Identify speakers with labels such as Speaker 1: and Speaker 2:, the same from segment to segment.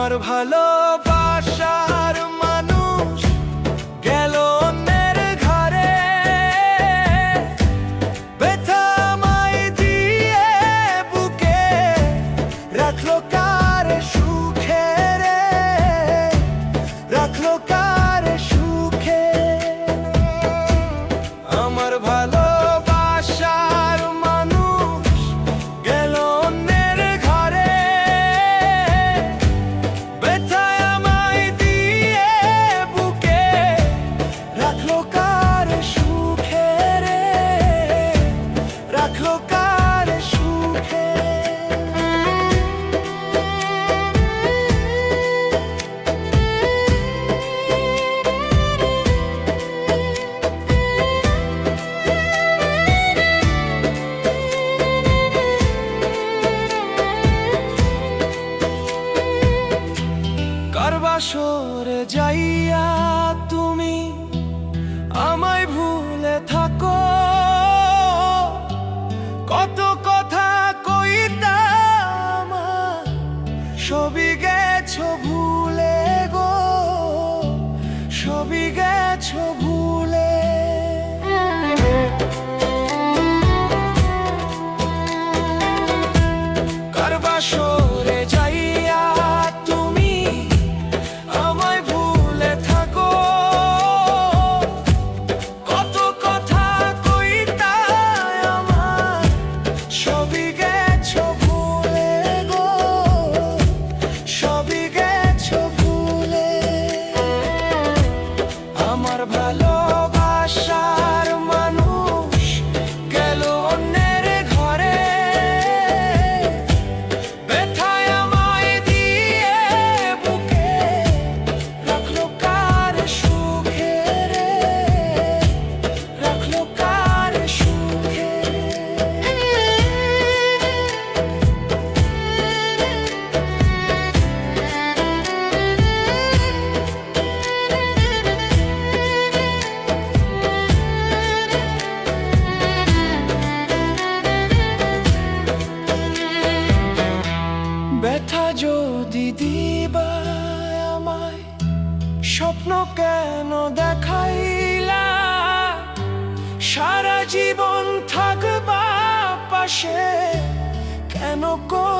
Speaker 1: আমার ভালো সরে যাইয়া তুমি আমায় ভুলে থাকো। কত কথা কইতাম, সবই গেছ ভুলে গো, সবই গেছো ভুলে। কারবাসর স্বপ্ন কেন দেখাইলা? সারা জীবন থাকবা পাশে। কেন কর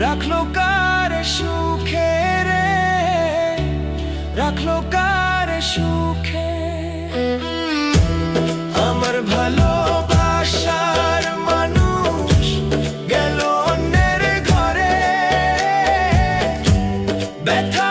Speaker 1: রাখল কার সুখে রে? রাখল কার সুখে? আমার ভালো Better